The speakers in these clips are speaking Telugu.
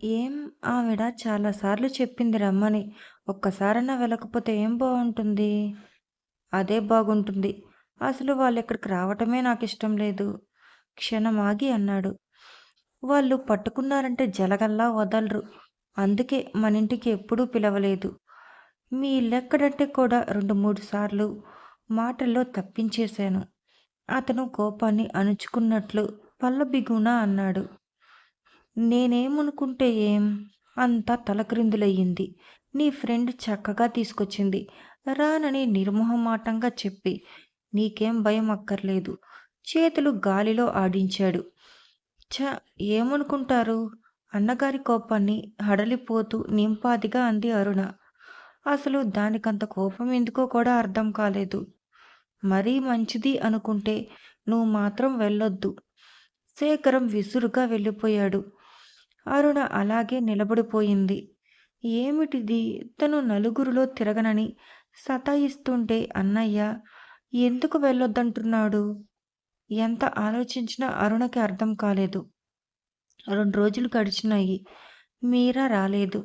ఏం ఆవిడ చాలా సార్లు చెప్పింది రమ్మని. ఒక్కసారన్నా వెళ్ళకపోతే ఏం బాగుంటుంది అదే బాగుంటుంది. అసలు వాళ్ళు ఇక్కడికి రావటమే నాకు ఇష్టం లేదు. క్షణమాగి అన్నాడు. వాళ్ళు పట్టుకున్నారంటే జలగల్లా వదలరు. అందుకే మన ఇంటికి ఎప్పుడూ పిలవలేదు. మీ ఇల్లెక్కడంటే కూడా రెండు మూడు సార్లు మాటల్లో తప్పించేశాను. అతను కోపాన్ని అణుచుకున్నట్లు పల్లబిగున అన్నాడు. నేనేమనుకుంటే ఏం? అంతా తలక్రిందులయ్యింది. నీ ఫ్రెండ్ చక్కగా తీసుకొచ్చింది. రానని నిర్మోహమాటంగా చెప్పి నీకేం భయం అక్కర్లేదు. చేతులు గాలిలో ఆడించాడు. చ ఏమనుకుంటారు? అన్నగారి కోపాన్ని హడలిపోతూ నింపాదిగా అంది అరుణ. అసలు దానికంత కోపం ఎందుకో కూడా అర్థం కాలేదు. మరీ మంచిది అనుకుంటే నువ్వు మాత్రం వెళ్ళొద్దు. శేఖరం విసురుగా వెళ్ళిపోయాడు. అరుణ అలాగే నిలబడిపోయింది. ఏమిటిది? తను నలుగురిలో తిరగనని సతాయిస్తుంటే అన్నయ్య ఎందుకు వెళ్ళొద్దంటున్నాడు? ఎంత ఆలోచించినా అరుణకి అర్థం కాలేదు. రెండు రోజులు గడిచినాయి. మీరా రాలేదు.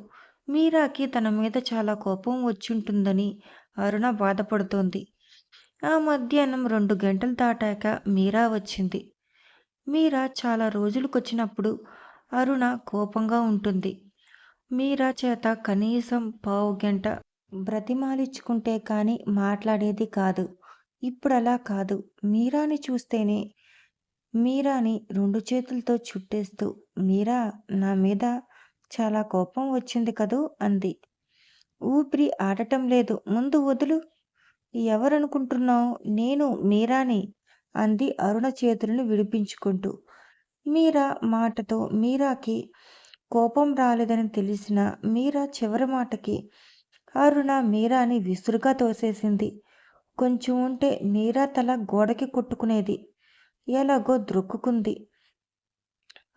మీరాకి తన మీద చాలా కోపం వచ్చుంటుందని అరుణ బాధపడుతోంది. ఆ మధ్యాహ్నం రెండు గంటలు దాటాక మీరా వచ్చింది. మీరా చాలా రోజులకొచ్చినప్పుడు అరుణ కోపంగా ఉంటుంది. మీరా చేత కనీసం పావు గంట బ్రతిమాలిచ్చుకుంటే కానీ మాట్లాడేది కాదు. ఇప్పుడలా కాదు. మీరాని చూస్తేనే మీరాని రెండు చేతులతో చుట్టేస్తూ మీరా నా మీద చాలా కోపం వచ్చింది కదూ అంది. ఊపిరి ఆడటం లేదు. ముందు వదులు. ఎవరనుకుంటున్నావు? నేను మీరాని అంది అరుణ చేతులను విడిపించుకుంటూ. మీరా మాటతో మీరాకి కోపం రాలేదని తెలిసిన మీరా చివరి మాటకి అరుణ మీరాని విసురుగా తోసేసింది. కొంచెం ఉంటే మీరా తల గోడకి కొట్టుకునేది. ఎలాగో ద్రొక్కుకుంది.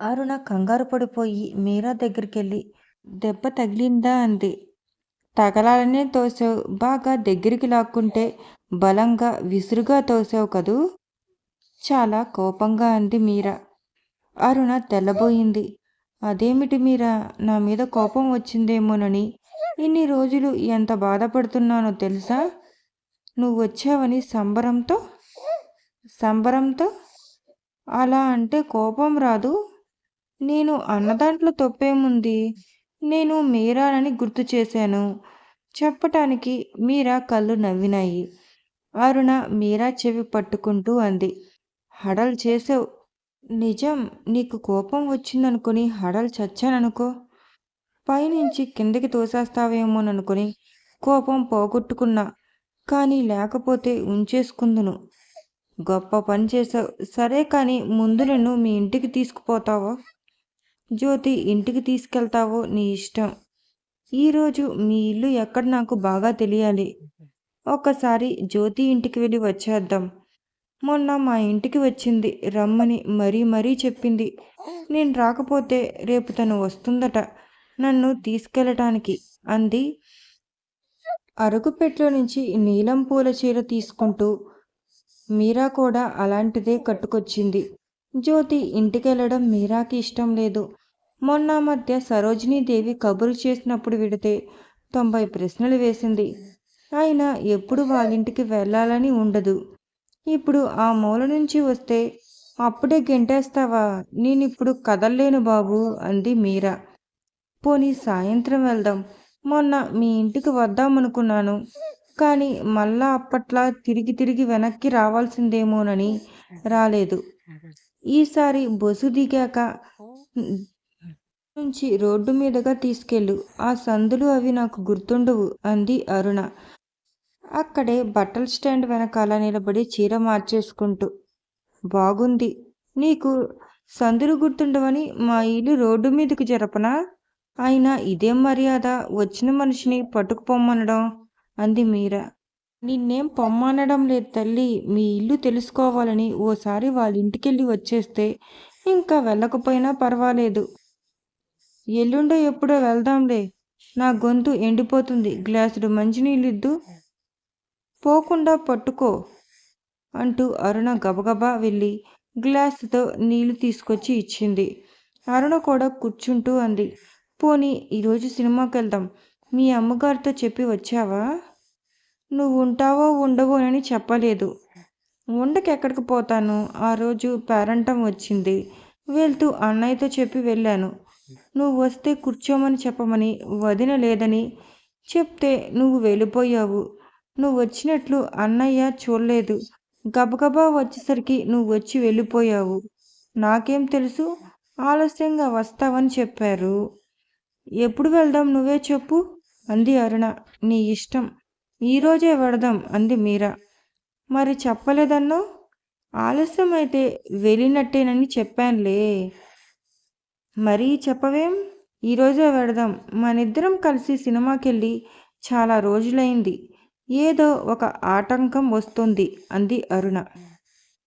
అరుణ కంగారు పడిపోయి మీరా దగ్గరికెళ్ళి దెబ్బ తగిలిందా అంది. తగలాలనే తోసావు. బాగా దగ్గరికి లాక్కుంటే బలంగా విసురుగా తోసావు కదూ? చాలా కోపంగా అంది మీరా. అరుణ తెల్లబోయింది. అదేమిటి మీరా? నా మీద కోపం వచ్చిందేమోనని ఇన్ని రోజులు ఎంత బాధపడుతున్నానో తెలుసా? నువ్వు వచ్చావని సంబరంతో సంబరంతో అలా అంటే కోపం రాదు నేను అన్నదాంట్లో తప్పేముంది? నేను మీరానని గుర్తు చేశాను. చెప్పటానికి మీరా కళ్ళు నవ్వినాయి. అరుణ మీరా చెవి పట్టుకుంటూ అంది. హడల్ చేసావు. నిజం నీకు కోపం వచ్చిందనుకుని హడల్ చచ్చాననుకో. పైనుంచి కిందకి తోసేస్తావేమోననుకుని కోపం పోగొట్టుకున్నా. కానీ లేకపోతే ఉంచేసుకుందును. గొప్ప పని చేసావు సరే కానీ ముందు నన్ను మీ ఇంటికి తీసుకుపోతావో, జ్యోతి ఇంటికి తీసుకెళ్తావో నీ ఇష్టం. ఈరోజు మీ ఇల్లు ఎక్కడ నాకు బాగా తెలియాలి. ఒక్కసారి జ్యోతి ఇంటికి వెళ్ళి వచ్చేద్దాం. మొన్న మా ఇంటికి వచ్చింది. రమ్మని మరీ మరీ చెప్పింది. నేను రాకపోతే రేపు తను వస్తుందట నన్ను తీసుకెళ్ళటానికి అంది అరుగుపెట్టెలో నుంచి నీలం పూల చీర తీసుకుంటూ. మీరా కూడా అలాంటిదే కట్టుకొచ్చింది. జ్యోతి ఇంటికెళ్ళడం మీరాకి ఇష్టం లేదు. మొన్న మధ్య సరోజినీదేవి కబురు చేసినప్పుడు విడితే తొంభై ప్రశ్నలు వేసింది. అయినా ఎప్పుడు వాళ్ళింటికి వెళ్ళాలని ఉండదు. ఇప్పుడు ఆ మూల నుంచి వస్తే అప్పుడే గెంటేస్తావా? నేనిప్పుడు కదల్లేను బాబూ అంది మీరా. పోనీ సాయంత్రం వెళ్దాం. మొన్న మీ ఇంటికి వద్దామనుకున్నాను. కానీ మళ్ళా అప్పట్లా తిరిగి తిరిగి వెనక్కి రావాల్సిందేమోనని రాలేదు. ఈసారి బొసు దిగాక నుంచి రోడ్డు మీదుగా తీసుకెళ్ళు. ఆ సందులు అవి నాకు గుర్తుండవు అంది అరుణ. అక్కడే బట్టల స్టాండ్ వెనకాల నిలబడి చీర మార్చేసుకుంటూ. బాగుంది. నీకు సందులు గుర్తుండవని మా ఇల్లు రోడ్డు మీదకు జరపనా? అయినా ఇదేం మర్యాద వచ్చిన మనిషిని పట్టుకుపోమ్మనడం అంది మీరా. నిన్నేం పొమ్మనడం లేదు తల్లి మీ ఇల్లు తెలుసుకోవాలని ఓసారి వాళ్ళ ఇంటికెళ్ళి వచ్చేస్తే ఇంకా వెళ్ళకపోయినా పర్వాలేదు. ఎల్లుండో ఎప్పుడో వెళ్దాంలే. నా గొంతు ఎండిపోతుంది. గ్లాసుడు మంచినీళ్ళిద్దు. పోకుండా పట్టుకో అంటూ అరుణ గబగబా వెళ్ళి గ్లాసుతో నీళ్ళు తీసుకొచ్చి ఇచ్చింది. అరుణ కూడా కూర్చుంటూ అంది. పోనీ ఈరోజు సినిమాకి వెళ్దాం మీ అమ్మగారితో చెప్పి వచ్చావా? నువ్వు ఉంటావో ఉండవో అని చెప్పలేదు. ఉండకి ఎక్కడికి పోతాను? ఆ రోజు పేరంటం వచ్చింది. వెళ్తూ అన్నయ్యతో చెప్పి వెళ్ళాను. నువ్వు వస్తే కూర్చోమని చెప్పమని వదిన లేదని చెప్తే నువ్వు వెళ్ళిపోయావు. నువ్వు వచ్చినట్లు అన్నయ్య చూడలేదు. గబగబా వచ్చేసరికి నువ్వు వచ్చి వెళ్ళిపోయావు. నాకేం తెలుసు? ఆలస్యంగా వస్తావని చెప్పారు. ఎప్పుడు వెళ్దాం నువ్వే చెప్పు అంది అరుణ. నీ ఇష్టం. ఈరోజే వెడదాం అంది మీరా. మరి చెప్పలేదన్నో ఆలస్యం అయితే వెళ్ళినట్టేనని చెప్పానులే. మరీ చెప్పవేం? ఈరోజే వెడదాం. మనిద్దరం కలిసి సినిమాకి వెళ్ళి చాలా రోజులైంది. ఏదో ఒక ఆటంకం వస్తుంది అంది అరుణ.